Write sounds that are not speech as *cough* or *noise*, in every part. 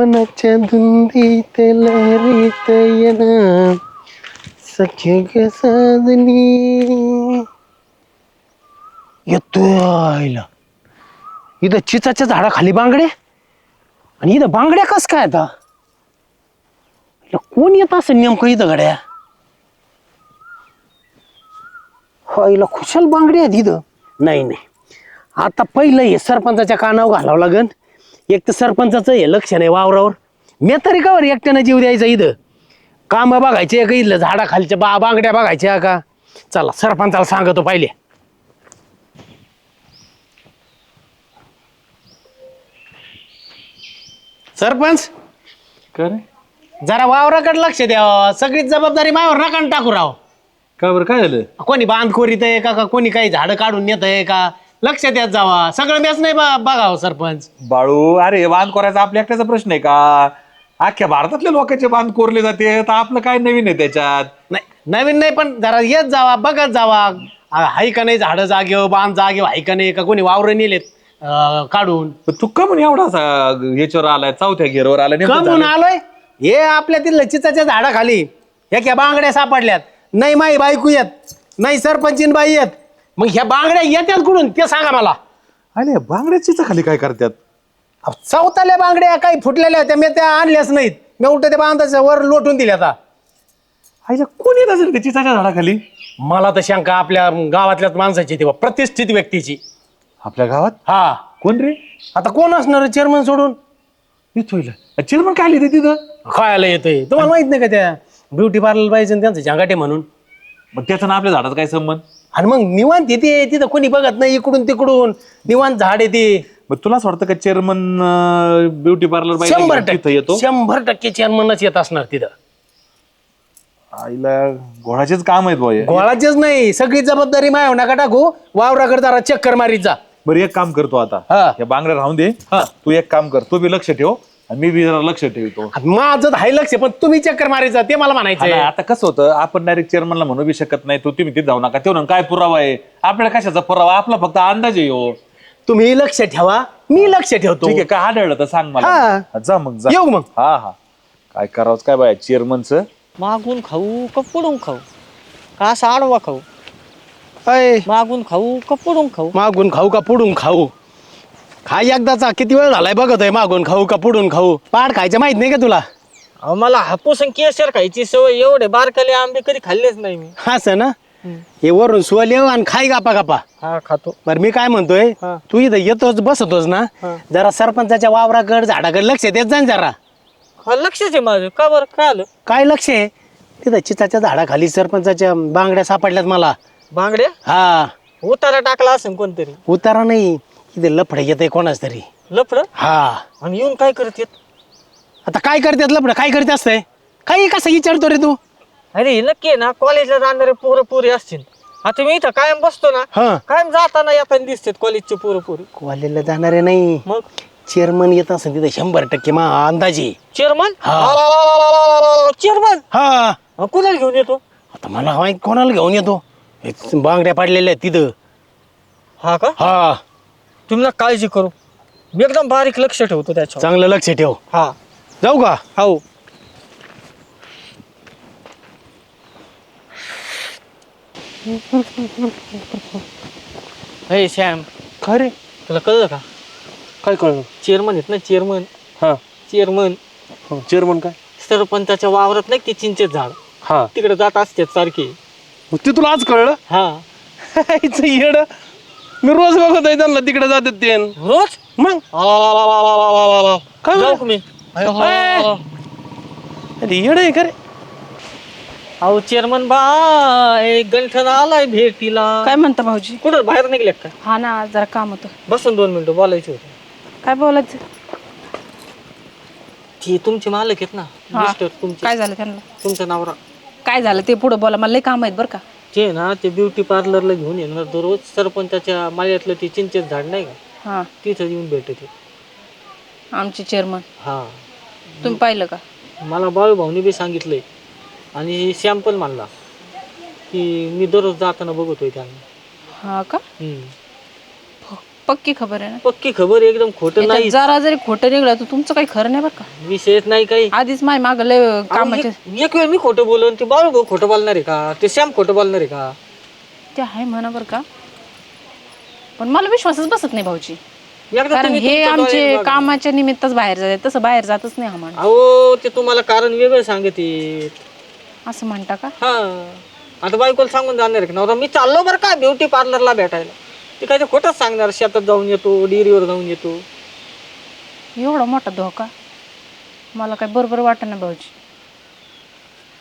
मनाच्या धुंदीत लहरीत येना सख्य ग साधनी. येतोय इथं चिचाच्या झाडाखाली बांगडे? आणि इथं बांगड्या कस काय आता? कोण येत असेल नेमकं इथं गड्या? हो हिला खुशाल बांगडे आहेत इथं. नाही नाही. आता पहिलं हे सरपंचाच्या कानावर घालावं लागन. एक तर सरपंचाचं हे लक्ष नाही वावरावर. मी तरी कावर एकट्यानं जीव द्यायचा इथं. काम बघायचे का इथलं? झाडाखालच्या बा बांगड्या बघायच्या का? चला सरपंचाला सांगतो पहिले. सरपंच? कर जरा वावराकडे लक्ष द्यावं सगळी जबाबदारी मायावर नका टाकू राव. का बरं? काय झालं? कोणी बांध कोरीत आहे का? का कोणी काही झाडं काढून नेत आहे का? लक्ष द्यात जावा. सगळं मॅच नाही बा- बघावं सरपंच. बाळू अरे बांध कोरायचा आपल्या एकट्याचा प्रश्न आहे का? अख्ख्या भारतातल्या लोकांचे बांध कोरले जाते तर आपलं काय नवीन आहे त्याच्यात? नाही नवीन नाही पण जरा येत जावा बघत जावा. आ, हाय का नाही झाडं जागेव बांध जागेव हाय का नाही का कोणी वावर नेलेत अं, काढून? पण तू का म्हणून एवढा असा याच्यावर आलाय चौथ्या घेरवर आलाय नेमकं कमून झालं? आलोय? हे आपल्या तिथलं चिचाच्या झाडाखाली ह्या बांगड्या सापडल्यात. नाही माई बायकू येत नाही सरपंचीन बाई येत. मग ह्या बांगड्या येतात कुठून? ते सांगा मला. अरे बांगड्याचीच खाली काय करतात अहो, चौथाल्या बांगड्या काही फुटलेल्या होत्या मी त्या आणल्याच नाहीत. मी उलट त्या बांधाच्या वर लोटून दिल्या आता आईला कोण येत असेल त्या चिचाच्या झाडाखाली? मला तर शंका आपल्या गावातल्याच माणसाची तेव्हा प्रतिष्ठित व्यक्तीची. आपल्या गावात? हा. कोण रे? आता कोण असणार चेअरमन सोडून? येतोय चिरमन काय लिहिते तिथं? खायला येतोय. तुम्हाला माहीत नाही का त्या ब्युटी पार्लर पाहिजे त्यांचं झांगाटे म्हणून? मग त्याचा ना आपल्या झाडाचा काय संबंध? आणि मग निवांत येते तिथं कोणी बघत नाही इकडून तिकडून. निवांत झाड येते. मग तुलाच वाटतं का चेअरमन ब्युटी पार्लर शंभर टक्के येतो? शंभर टक्के चेअरमनच येत असणार तिथं. आईला घोडाचेच काम आहेत बॉय गोळाचेच नाही सगळी जबाबदारी मायाव नका टाकू. वावराकडे जरा चक्कर मारीत जा. बरं एक काम करतो आता. हा. या बांगड्या राहून दे. तू एक काम कर तू बी लक्ष ठेव. आणि मी बी जरा लक्ष ठेवतो. आता माझं हाय लक्ष पण तुम्ही चक्कर मारीत जा ते मला हा म्हणायचं आता कसं होतं आपण डायरेक्ट चेअरमनला म्हणू बी शकत नाही तू तुम्ही तिथे जाऊ नका. तेव्हा काय पुरावा आहे? आपल्याला कशाचा पुरावा? आपला फक्त अंदाज आहे हो. तुम्ही लक्ष ठेवा मी लक्ष ठेवतो. ठीक आहे काय आढळलं तर सांग मला. हा. जा मग जा. येऊ मग. हा हा. काय करावं काय बाय चेअरमनचं मागून खाऊ का पुढून खाऊ? का असा आडवा खाऊ? अय, मागून खाऊ का पुढून खाऊ? मागून खाऊ का पुढून खाऊ? खाय एकदाचा. किती वेळ झालाय बघत आहे मागून. खाऊ का पुढून खाऊ? पाड खायचं माहीत नाही का तुला? अहो, मला हापूस आणि केसर खायची सवय एवढे बारकाले आंबे कधी खाल्लेच नाही मी. असं ना? हे वरून सुवल येऊ आणि खाय गापा गापा हा खातो. बरं मी काय म्हणतोय? हा. तू इथं येतोच बसतोच ना? हा. जरा सरपंचाच्या वावराकडे झाडाकडे लक्ष देत जा ना जरा. हा लक्षच आहे माझं. का बरं? काय आलं? काय लक्ष आहे? तिथं चिताच्या झाडाखाली सरपंचाच्या बांगड्या सापडल्यात मला. बांगड्या? हा. उतारा टाकला असेल कोणतरी. उतारा नाही. इथे लफडे येत आहे कोणाच तरी. लफड? हा. आणि येऊन काय करत येत आता काय करतात लफडं? काय करते असतंय? काही कसं विचारतो रे तू? अरे हे नक्की आहे ना कॉलेजला जाणारे पोरं पोरी असतील. आता मी इथं कायम बसतो ना हा. कायम जाताना येताना दिसतात कॉलेजचे पोरं पोरी. कॉलेजला जाणारे नाही. मग? चेअरमन येत असेल तिथे शंभर टक्के मा अंदाजे. चेअरमन हा. चेअरमन हा. कुणाला घेऊन येतो? आता मला माहीत कोणाला घेऊन येतो? हे बांगड्या पाडलेल्या आहेत तिथं. हा का? हा. तुम्ही ना काळजी करू. मी एकदम बारीक लक्ष ठेवतो त्याच्यावर. चांगलं लक्ष ठेव. हा. जाऊ का? हो हे सॅम काय रे? तुला कळलं का? काय कळलं? चेअरमन आहेत ना चेअरमन हा. चेअरमन चेअरमन काय? सरपंचाच्या वावरात नाही ते चिंचेत झाड? हा. तिकडे जात असतात सारखे. मग ते तुला आज कळलं? हा. *laughs* इथं येड. मी रोज बघत आहे त्यांना तिकडे जातात ते. रोज? मग? काय जाऊ? का मी! अरे येड आहे का रे? अहो चेअरमन बा एक गंठन आलाय भेटीला. काय म्हणता भाऊजी? कुठं बाहेर निघले काय हा ना जरा काम होतं. बसून दोन मिनिटं बोलायचं होतं. काय बोलायचं? ती तुमचे मालक आहेत ना हा. मिस्टर तुमचे. काय झालं त्यांना? तुमचा नवरा. काय झालं? ते पुढे बोला मला लई काम आहेत बरं का. ते ना ते ब्युटी पार्लरला घेऊन येणार दररोज. सरपंचाच्या माळ्यातलं ते चिंचेत झाड नाही का? हा. तिथं येऊन भेटते. आमचे चेअरमन हा. तुम्ही पाहिलं का? मला बाळू भाऊनी बी सांगितलंय. आणि सॅम्पल मानला की मी दररोज जाताना बघतोय त्यांना. हा का? हम्म. पक्की खबर आहे ना. पक्की खबर एकदम खोटं याच्यात नाही. जरा जरी खोटं निघलं तर तुमचं काही खरं नाही बरं का? विषयच नाही काही. आधीच माय माग लय कामाचे अहो, एक एक वेळ मी खोटं बोलून ते बाळू भाऊ खोटं बोलणार आहे का? ते श्याम खोटं बोलणार आहे का? ते आहे म्हणा बरं का. पण मला विश्वासच बसत नाही भाऊची एकदा कारण तुम्ही हे तुमच्या आमचे बघा. कामाच्या निमित्तच बाहेर जाते तसं बाहेर जातच नाही हा माणूस अहो ते तुम्हाला कारण वेगळं सांगते असं म्हणता का? हा. आता बायकोला सांगून जाणार आहे की नवरा मी चाललो बरं का ब्युटी पार्लरला भेटायला? ते काय ते खोटंच सांगणार शेतात जाऊन येतो डेअरीवर जाऊन येतो. एवढा मोठा धोका? मला काही बरोबर वाटत ना भाऊजी.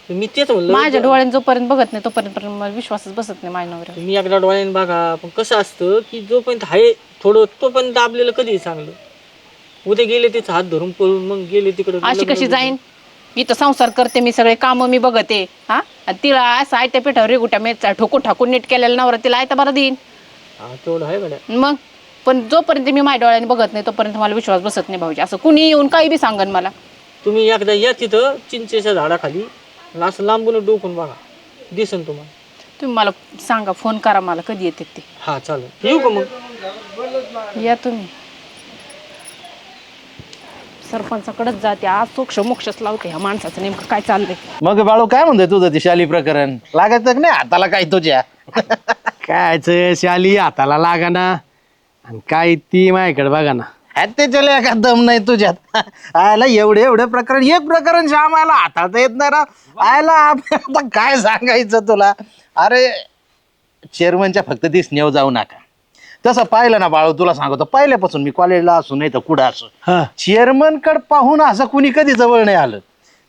मी तेच म्हणलं. माझ्या डोळ्याने जोपर्यंत बघत नाही तोपर्यंत पर्यंत मला विश्वासच बसत नाही माझ्या नवऱ्यावर. तुम्ही एकदा डोळ्याने बघा पण कसं असतं की जोपर्यंत आहे थोडं तोपर्यंत दाबलेलं कधी चांगलं. उद्या गेले तिथं हात धरून पळून मग गेले तिकडे अशी कशी जाईन? इथं संसार करते मी सगळे कामं मी बघते. हा? आणि तिला असं आयत्या पिठावर रेगुट्या मेचा ठोकून ठाकून नीट केलेला नवरा तिला आयता बरं देईन. हा तेवढं आहे गड्या मग? पण जोपर्यंत मी माझ्या डोळ्याने बघत नाही तोपर्यंत मला विश्वास बसत नाही भाऊजी. असं कुणी येऊन काही बी सांगन मला. तुम्ही एकदा या तिथं चिंचेच्या झाडाखाली आणि असं लांबून डोकून बघा. दिसन तुम्हाला. तुम्ही मला सांगा फोन करा मला कधी येते ते. हा चालेल. येऊ का मग? या तुम्ही. सरपंचाकडेच जाते. आज सोक्ष मोक्षच लावते ह्या माणसाचं. नेमकं काय चाललंय? मग बाळू काय म्हणतोय तुझं ते शाली प्रकरण? लागायचं का नाही? हाताला काय तुझ्या कायच शाली हाताला लागा ना. आणि काय ती माझ्याकडे बघा ना. हा, ते चले एका दम नाही तुझ्यात. आयला एवढे एवढे प्रकरण एक प्रकरण श्यामाला हाताळता येत नाही राव. आयला आप- आता काय सांगायचं तुला? अरे चेअरमनच्या फक्त दिसण्यावर जाऊ नका. तसं पाहिलं ना बाळू तुला सांगतो पहिल्यापासून मी कॉलेजला असू नाही तर कुठं असू हा. चेअरमन कड पाहून असं कुणी कधी जवळ नाही आलं.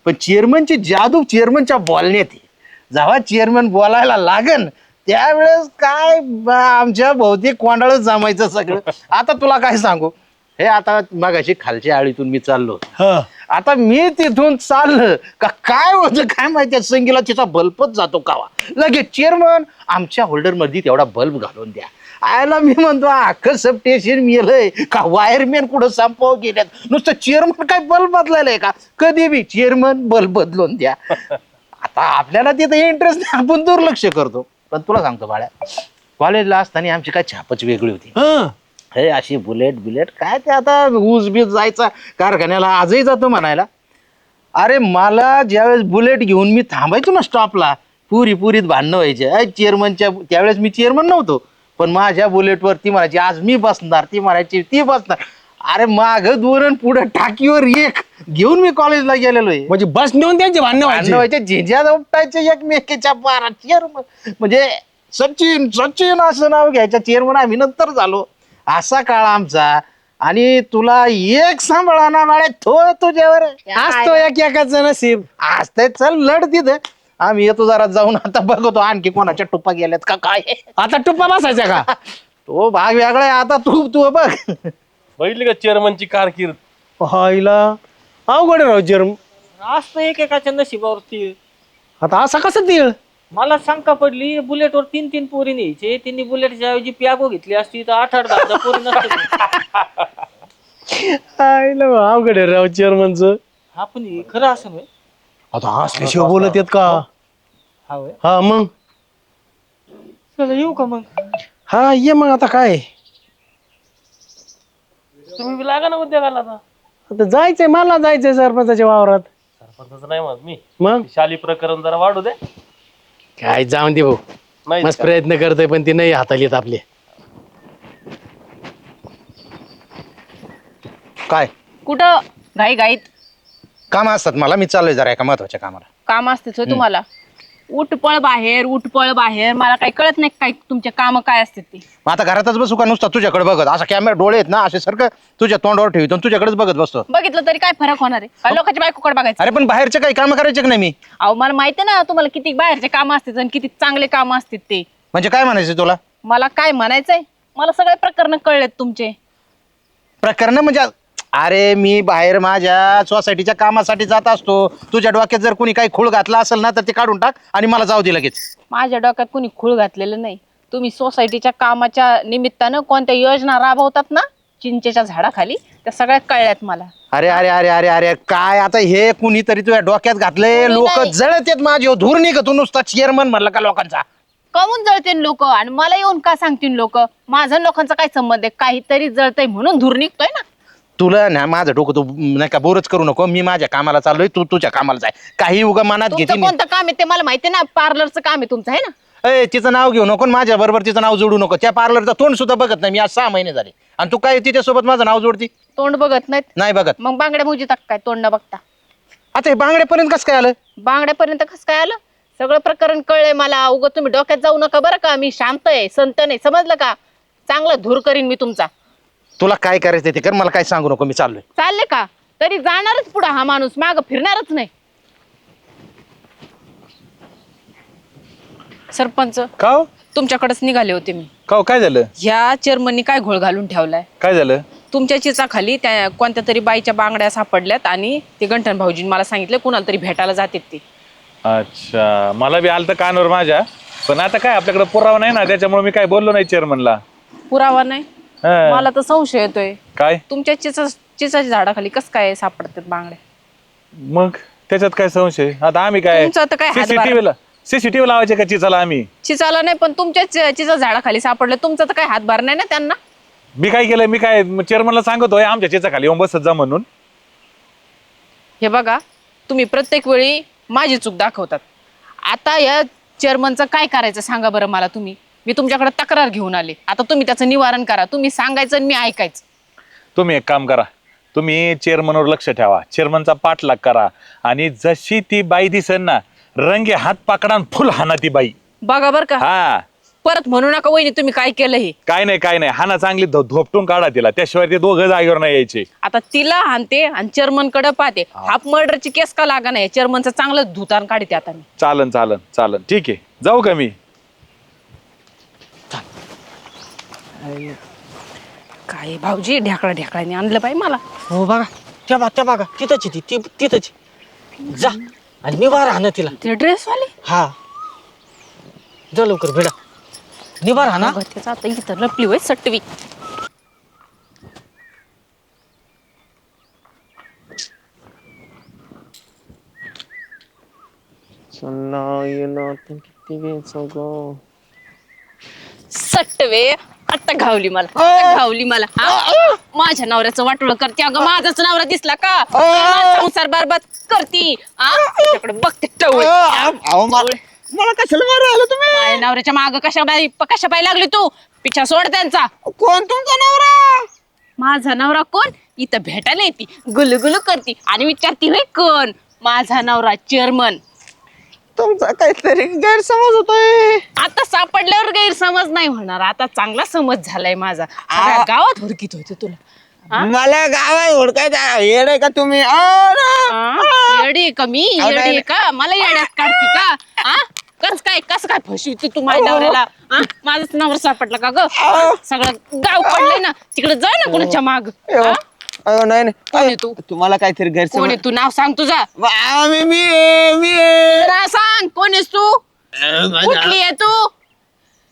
पण चेअरमनची जादू चेअरमनच्या बोलण्यात आहे. जेव्हा चेअरमन बोलायला लागन त्यावेळेस काय बा, आमच्या भौतिक कोंडाळच जमायचं सगळं. आता तुला काय सांगू? हे आता मगाशी खालच्या आळीतून मी चाललो हा. आता मी तिथून चाललं का काय होतं काय माहिती संगीला तिचा बल्बच जातो कावा. लगेच चेअरमन आमच्या होल्डरमध्ये तेवढा बल्ब घालून द्या. आयला मी म्हणतो अख्खं सब स्टेशन मिळलंय का वायरमॅन कुठं संपव गेल्यात? नुसतं चेअरमन काय बल्ब बदलायलाय का? कधी बी चेअरमन बल्ब बदलून द्या. आता आपल्याला तिथं इंटरेस्ट नाही आपण दुर्लक्ष करतो. पण तुला सांगतो बाळ्या कॉलेजला असताना आमची काय छापच वेगळी होती. हा. हे अशी बुलेट बिलेट काय ते आता ऊस बीज जायचा कारखान्याला आजही जातो म्हणायला. अरे मला ज्यावेळेस बुलेट घेऊन मी थांबायचो ना स्टॉपला पुरी पुरीत भांडणं व्हायचे. अय चेअरमनच्या त्यावेळेस मी चेअरमन नव्हतो. पण माझ्या बुलेटवर ती म्हणायची आज मी बसणार. ती म्हणायची ती बसणार. अरे माग दोन आणि पुढे टाकीवर एक घेऊन मी कॉलेजला गेलेलो आहे म्हणजे बस नेऊन त्यांचे भांडणं भांडणं व्हायचे. व्हायचे झिंज्या उपटायचे एकमेकीच्या पारा चेअरमन म्हणजे सचिन सचिन असं नाव घ्यायचं. चेअरमन आम्ही नंतर झालो. असा काळ आमचा. आणि तुला एक सांभाळा ना तो तुझ्यावर. असतो एक एकाच नसीब असते चल लढ तिथे. आम्ही येतो जरा जाऊन. *laughs* आता बघतो आणखी कोणाच्या टुप्पा गेल्यात का काय. आता टुप्पा बसायचा का? *laughs* तो भाग वेगळा आहे. आता तू तू बघ. बघितली का चेअरमनची कारकीर्द? हायला अवघड आहे राव जर्म असतं एकेकाच्या नशिबावरती. आता असं कसं तीळ मला शंका पडली. बुलेटवर तीन तीन पोरी न्यायचे. त्यांनी बुलेटच्या ऐवजी प्यागो घेतली असती तर आठ आठ दहा दहा पोरी नसतं. हायला अवघड आहे राव चेअरमनचं. हा पण हे खरं असं होय आता असल्याशिवाय बोलत येत का? हा होय हा मग? चला येऊ का मग? हा ये मग आता काय? तुम्ही बी लागा ना उद्योगाला आता. आता जायचंय मला जायचंय सरपंचाच्या वावरात. सरपंच नाही म्हणत मी. मग? शाली प्रकरण जरा वाढू दे. काय जाऊन दे भाऊ. नाही मस्त प्रयत्न करतोय पण ती नाही हाताला येत आपले. काय? कुठं? घाई घाईत काम असतात मला मी चाललोय जरा एका महत्त्वाच्या कामाला. काम असतेच होय तुम्हाला? उठपळ बाहेर उठपळ बाहेर. मला काही कळत नाही काय तुमचे काम काय असते ते. मग आता घरातच बसू का नुसता तुझ्याकडे बघत? असा कॅमेरा डोळे आहेत ना असे सारखं तुझ्या तोंडावर ठेवतो तुझ्याकडेच बघत बसतो. बघितलं तरी काय फरक होणार आहे? काय लोकांच्या बायकोकडे बघायचं? अरे पण बाहेरचे काही काम करायचे का नाही मी? अहो मला माहिती आहे ना तुम्हाला किती बाहेरचे काम असतात आणि किती चांगले काम असतात ते. म्हणजे काय म्हणायचं तुला? मला काय म्हणायचंय? मला सगळे प्रकरण कळलेत तुमचे. प्रकरण म्हणजे अरे मी बाहेर माझ्या सोसायटीच्या कामासाठी जात असतो. तुझ्या डोक्यात जर कोणी काही खूळ घातला असेल ना तर ते काढून टाक आणि मला जाऊ दे लगेच. माझ्या डोक्यात कोणी खूळ घातलेलं नाही. तुम्ही सोसायटीच्या कामाच्या निमित्तानं कोणत्या योजना राबवतात ना चिंचेच्या झाडाखाली त्या सगळ्यात कळल्यात मला. अरे अरे अरे अरे अरे काय आता हे कुणीतरी तुझ्या डोक्यात घातले कुणी लोक नाही. जळत आहेत माझे धूर निघ तू नुसता चेअरमन म्हणलं का लोकांचा? कमून जळतील लोक? आणि मला येऊन का सांगतील लोक? माझा लोकांचा काय संबंध आहे? काहीतरी जळतंय म्हणून धूर निघतोय ना. तुला ना माझं डोकं तू नाही का बोरच करू नको. मी माझ्या कामाला चाललोय तू तुझ्या कामाला जाय. काही उगा मनात घेते तुमचं कोणतं काम आहे ते मला माहिती आहे ना पार्लरचं काम आहे तुमचं आहे ना? ए तिचं नाव घेऊ नको माझ्या बरोबर तिचं नाव जोडू नको. त्या पार्लरचं तोंड सुद्धा बघत नाही मी आज सहा महिने झाले. आणि तू काय तिच्यासोबत माझं नाव जोडती? तोंड बघत नाहीत. नाही बघत. मग बांगड्या मुजी टाक काय तोंड न बघता? आता हे बांगड्यापर्यंत कसं काय आलं? बांगड्यापर्यंत कसं काय आलं? सगळं प्रकरण कळलंय मला. उगं तुम्ही डोक्यात जाऊ नका बरं का. मी शांत आहे संत नाही. समजलं का? चांगलं धूर करीन मी तुमचा. तुला काय करायचं ते कर मला काय सांगू नको मी चाललोय. चालले का? तरी जाणारच पुढे हा माणूस माग फिरणारच नाही. सरपंच का हो? तुमच्याकडेच निघाले होते मी. का हो, काय झालं? ह्या चेअरमननी काय घोळ घालून ठेवलाय? काय झालं? तुमच्या चिचाखाली त्या कोणत्या तरी बाईच्या बांगड्या सापडल्यात आणि ते गंठन भाऊजींनी मला सांगितलं कुणाला तरी भेटायला जातात ते. अच्छा. मला बी आलं तर कानावर माझ्या. पण आता काय आपल्याकडे पुरावा नाही ना त्याच्यामुळे मी काय बोललो नाही चेअरमनला पुरावा नाही? मला तर संशय येतोय. काय? तुमच्या चिचा चिचाच्या झाडाखाली कस काय सापडतात बांगड्या? मग त्याच्यात काय संशय? आता आम्ही काय? तुमचं काय हातभार? सीसीटीव्ही लावायचे का चिचाला आम्ही? चिचाला नाही पण तुमच्या चि- चिचा झाडाखाली सापडलं. तुमचं तर काय हातभार नाही ना त्यांना? मी काय केलं? मी काय चेअरमनला सांगतोय आमच्या चिचा खाली येऊन बसत जा म्हणून. हे बघा तुम्ही प्रत्येक वेळी माझी चूक दाखवतात. आता या चेअरमनचं काय करायचं सांगा बरं मला तुम्ही. मी तुमच्याकडे तक्रार घेऊन आले. आता तुम्ही त्याचं निवारण करा. तुम्ही सांगायचं आणि मी ऐकायचं. तुम्ही एक काम करा. तुम्ही चेअरमनवर लक्ष ठेवा. चेअरमनचा पाठलाग करा. आणि जशी ती बाई दिसन ना रंगे हात पाकडा आणि फुल हाना ती बाई. बघा बरं का. हा. परत म्हणू नका वहिनी तुम्ही काय केलं हे? काय नाही काय नाही. हाना चांगली धो- धोपटून काढा तिला. त्याशिवाय ते दोघं जागेवर नाही यायचे. आता तिला आणते आणि चेअरमनकडे पाहते हाफ मर्डरची केस का लागा नाही चेअरमनचं चांगलं धुतान काढते आता मी. चालन चालन चालन. ठीक आहे. जाऊ का मी? काय भाऊजी ढेकळा ढेकळाने आणलं पाहिजे मला. हो बघा. त्या बघा त्या बघा तिथंच आहे ती ती तिथंच आहे. जा. आणि निभार हा ना तिला. ते ड्रेस वाले हा. जा लवकर भेडा. निभार हा ना. अगं, त्याचं आता इथं लपली होय सटवी. सटवे. आता घावली मला घावली मला. हा? माझ्या नवऱ्याचं वाटोळ करते. अगं माझाच नवरा दिसला का? माझा संसार बरबाद करती? हा? बघते टवळ. मला कशाला मारू आलो तुम्ही? माझ्या नवऱ्याच्या माग कशा बाई कशा पाय लागली तू? पिछा सोड त्यांचा. कोण तुमचा नवरा? माझा नवरा कोण? इथं भेटायला येते. गुलगुलू करती. आणि विचारती होय कोण? माझा नवरा चेअरमन. तुमचा काहीतरी गैरसमज होतोय. आता सापडल्यावर गैरसमज नाही होणार. आता चांगला समज झालाय माझा. सगळ्या गावात हुडकीत होते तुला. हा? मला गावात हुडकायचा येड आहे का तुम्ही. हा? येडी आहे का मी? येडी आहे का? मला येड्यात काढती का? हा? कस काय कस काय फसवी तू माझ्या नवऱ्याला? हा? माझाच नवरा सापडला का ग? सगळं गाव पडलंय ना. तिकडे जा ना कोणाच्या माग. अयो, नाही नाही. कोण आहे तू? तुम्हाला काहीतरी कोण गैरसमज तू नाव सांग तुझा वा, मी मी आहे, मी आहे. नाव सांग कोण आहेस तू कुठली आहे तू?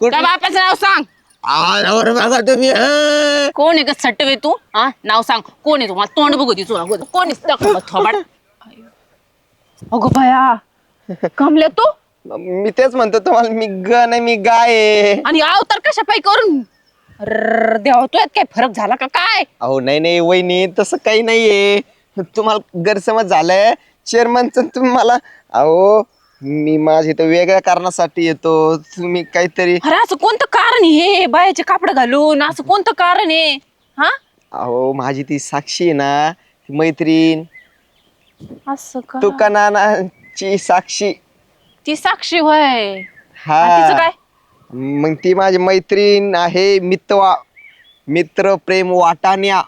त्या बापाचं नाव सांग आ, नवरा बघा तुम्ही हा. कोण आहे ग सटवे तू हा नाव सांग कोण आहे तू मला तोंड बघू दे अगोदर. कोण आहे दाखव थोबाड अगो भया कमल्या तू मी तेच म्हणतो तुम्हाला मी ग नाही मी गाय आहे. आणि अवतार कशा पाय करून देवा तू यात काय फरक झाला का काय? अहो नाही नाही वहिनी तसं काही नाहीये. तुम्हाला गैरसमज झालाय. चेअरमनचं तुम्ही मला अहो मी माझ्या इथं वेगळ्या कारणासाठी येतो. तुम्ही काहीतरी अरे असं कोणतं कारण हे? बायाचे कापड घालून असं कोणतं कारण आहे हा? अहो माझी ती साक्षी आहे ना ती मैत्रीण. असं का? तुका नानाची साक्षी. ती साक्षी होय. आणि हा. तिचं काय? मग ती माझी मैत्रीण आहे मितवा. मित्र प्रेम वाटाण्या.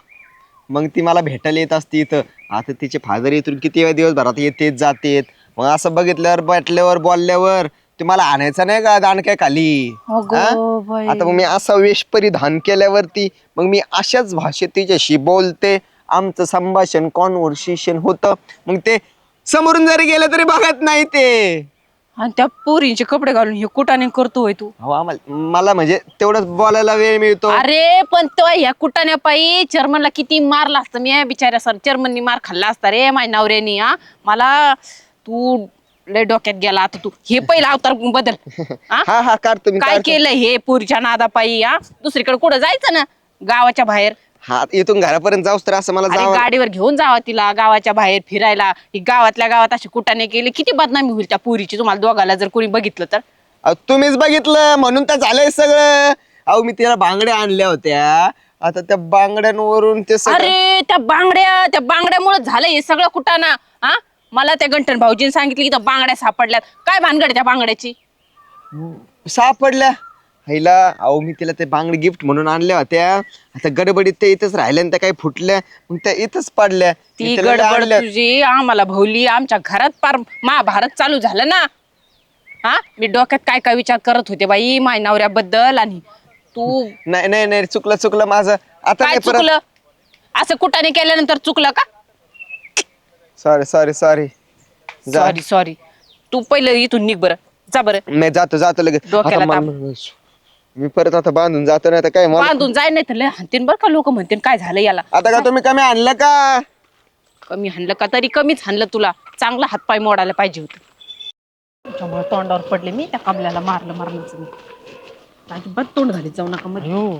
मग ती मला भेटायला येत असते इथं. आता तिचे फादर इथून किती वेळा दिवसभरात येतेच जातेत. मग असं बघितल्यावर भेटल्यावर बोलल्यावर ते मला आणायचं नाही का दाणक्या खाली? अगं हा? बाई. आता मग मी असा वेश परिधान केल्यावरती मग मी अशाच भाषेत तिच्याशी बोलते. आमचं संभाषण कॉन्व्हर्सेशन होतं. मग ते समोरून जरी गेलं तरी बघत नाही ते. आणि त्या पोरींचे कपडे घालून हे कुटाने करतोय तू. हो आम्हाला मला म्हणजे तेवढंच बोलायला वेळ मिळतो. अरे पण तो ह्या कुटाण्या पायी चर्मनला किती मारला असतं मी बिचाऱ्या सर चर्मननी मार खाल्ला असता रे माझ्या नवऱ्यानी हा. मला तू लय डोक्यात गेला आता तू. हे पहिला अवतार बदल. हा? हा हा काढतो मी काय काढतो. केलं हे पुरीच्या नादापायी हा? दुसरीकडे कुठं जायचं ना? गावाच्या बाहेर. हा इथून घरापर्यंत जाऊस तर असं मला जावं गाडीवर घेऊन जावा तिला गावाच्या बाहेर फिरायला. ही गावातल्या गावात अशी कुटाने केली. किती बदनामी होईल त्या पुरीची तुम्हाला दोघाला जर कोणी बघितलं तर. अहो, तुम्हीच बघितलं म्हणून तर झालंय सगळं. अहो मी तिला बांगड्या आणल्या होत्या. आता त्या बांगड्यांवरून ते सगळं अरे त्या बांगड्या त्या बांगड्यामुळे झालं हे सगळं कुटाणा. हा? मला त्या गंठन भाऊजीने सांगितलं की त्या बांगड्या सापडल्यात. काय भानगड त्या बांगड्याची? सापडल्या. हिला अहो मी तिला ते बांगडी गिफ्ट म्हणून आणल्या होत्या. आता गडबडीत ते इथंच राहिल्या आणि त्या काही फुटल्या. मग त्या इथंच पडल्या. ती मी तिला लय गडबड आणल्या. तुझी आम्हाला भवली आमच्या घरात पार महाभारत चालू झालं ना. हा? मी डोक्यात काय काय विचार करत होते बाई माझ्या नवऱ्याबद्दल आणि तू नाही नाही नाही चुकलं चुकलं माझं. आता काय नाही परत चुकलं? असं कुठाने केल्यानंतर चुकलं का? सॉरी सॉरी सॉरी जा. सॉरी सॉरी तू पहिलं इथून निघ बरं. जा बरं. मी जातो जातो लगेच. डोक्याला आता मी परत आता बांधून जातो नाही तर काय मला बांधून जाय नाही तर लय बरं का लोक म्हणतील काय झालं याला? आता का तुम्ही कमी आणलं का? कमी हाणलं का? तरी कमीच हाणलं तुला. चांगला हातपाय मोडायला पाहिजे होतं. त्याच्यामुळे तोंडावर पडले मी त्या कमल्याला मारलं मारण्याचं मी अजिबात तोंड झाली जाऊ नका मध्ये.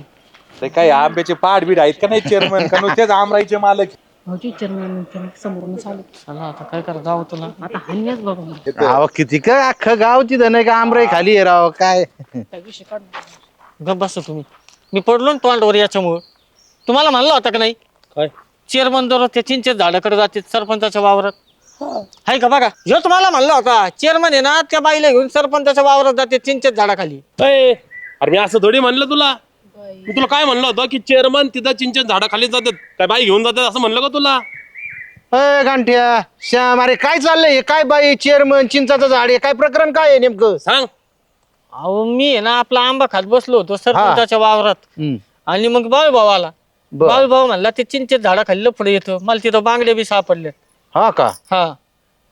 ते काय आंब्याचे पाड बीड आहेत का नाही चेअरमन का नुसतेच आमराईचे मालक भाऊजी चेअरमॅन समोरून आले चला आता काय करा जाऊ तुला. आता. अहो किती काय अख्खं गाव तिथं नाही का आमराई खाली आहे राव काय? त्या विषय काढ गप बसा तुम्ही. मी पडलो ना तोंडावर याच्यामुळं. तुम्हाला म्हणलं होतं का नाही? काय? चेअरमन दररोज त्या चिंचेत झाडाकडे जाते सरपंचाच्या वावरात. हाय का बघा ह्यो तुम्हाला म्हणलं होता चेअरमन आहे ना त्या बाईला घेऊन सरपंचाच्या वावरात जाते चिंचेत झाडाखाली. अय, अरे मी असं थोडी म्हणलं तुला. मी तुला काय म्हणलं होतं की चेअरमन तिथं चिंचन झाडाखाली जातात? काय बाई घेऊन जातात असं म्हणलं का तुला? अय गांठ्या श्याम अरे काय चाललंय? हे काय बाई चेअरमन चिंचाचं झाड आहे काय प्रकरण काय आहे नेमकं? सांग. अहो मी आहे ना आपला आंबा खात बसलो होतो सरपंचाच्या वावरात. आणि मग बाळ भाऊ आला. बर. बाळ भाऊ म्हणला ते चिंचेत झाडाखाली पुढे येतो. मला तिथं बांगड्या बी सापडल्या हा का? हा.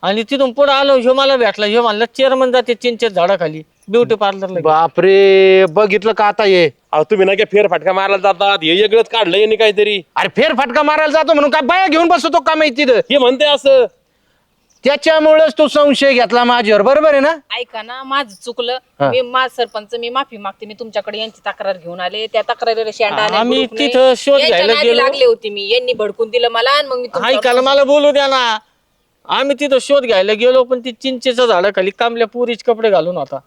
आणि तिथून पुढे आलो ह्यो मला भेटला. ह्यो म्हणला चेअरमन जाते चिंचेत झाडाखाली. ब्युटी पार्लरला बापरे बघितलं का आता ये अहो तुम्ही नाही का फेर फटका मारायला जातात? हे वेगळंच काढलं यांनी काहीतरी. अरे फेर फटका मारायला जातो म्हणून काय बाया घेऊन बसतो का माहिती तिथं? हे म्हणते असं. त्याच्यामुळेच तो संशय घेतला माझ्यावर. बरोबर आहे ना? ऐका ना माझं चुकलं. मी माझ सरपंच मी माफी मागते. मी तुमच्याकडे यांची तक्रार घेऊन आले. त्या तक्रारीला शेंडा आल्या, आम्ही बुडूक नाही. तिथं शोध यांच्या घ्यायला नादी गेलो. लागले होते मी. यांनी भडकून दिलं मला आणि मग मी तुमच्यावर ऐकायला मला बोलू द्या ना. आम्ही तिथं शोध घ्यायला गेलो पण ती चिंचेच्या झाडाखाली कामल्या पुरीच कपडे घालून होता.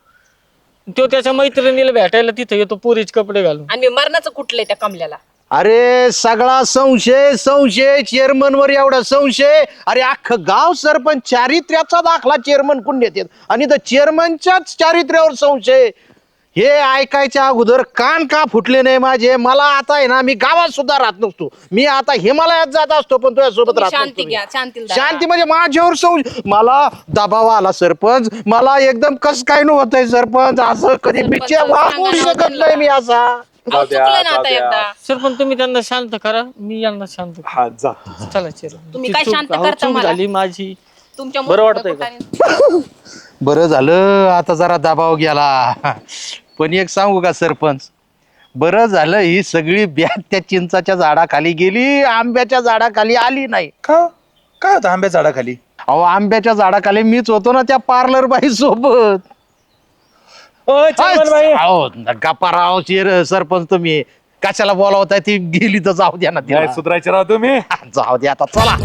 तो त्याच्या मैत्रिणीला भेटायला तिथं येतो पुरीच कपडे घालून. आणि मी मरणाचं कुठलंय त्या कमल्याला? अरे सगळा संशय संशय चेअरमन वर एवढा संशय. अरे अख्खं गाव सरपंच चारित्र्याचा दाखला चेअरमन कोण देतात आणि तर चेअरमनच्याच चारित्र्यावर संशय. हे ऐकायच्या अगोदर कान का फुटले नाही माझे? मला आता आहे ना मी गावात सुद्धा राहत नसतो. मी आता हिमालयात जात असतो पण तुझ्यासोबत तुम्ही राहत शांती नसतो मी. घ्या शांती शांती म्हणजे माझ्यावर संशय मला दबाव आला सरपंच. मला एकदम कस काय न होतंय सरपंच? असं कधी वागू सांगा ना शकत नाही मी असा. चुकलं ना आता एकदा. सर पण तुम्ही त्यांना शांत करा. मी यांना शांत. हा जा. चला तुम्ही काय शांत करता मला? झाली माझी. तुमच्या बरं वाटतंय का? *laughs* बरं झालं आता जरा दबाव गेला. पण एक सांगू का सरपंच? बरं झालं ही सगळी बॅग त्या चिंचाच्या झाडाखाली गेली आंब्याच्या झाडाखाली आली नाही. का? काय होतं आंब्या झाडाखाली? अहो आंब्याच्या झाडाखाली मीच होतो ना त्या पार्लर बाई सोबत. ओ चेअरमन बाई. अहो गप्पा राव चिर सरपंच तुम्ही. कशाला बोलावताय ती गेली तर जाऊ द्या ना नाही तिला सुधरायचे राव तुम्ही. जाऊ द्या आता चला.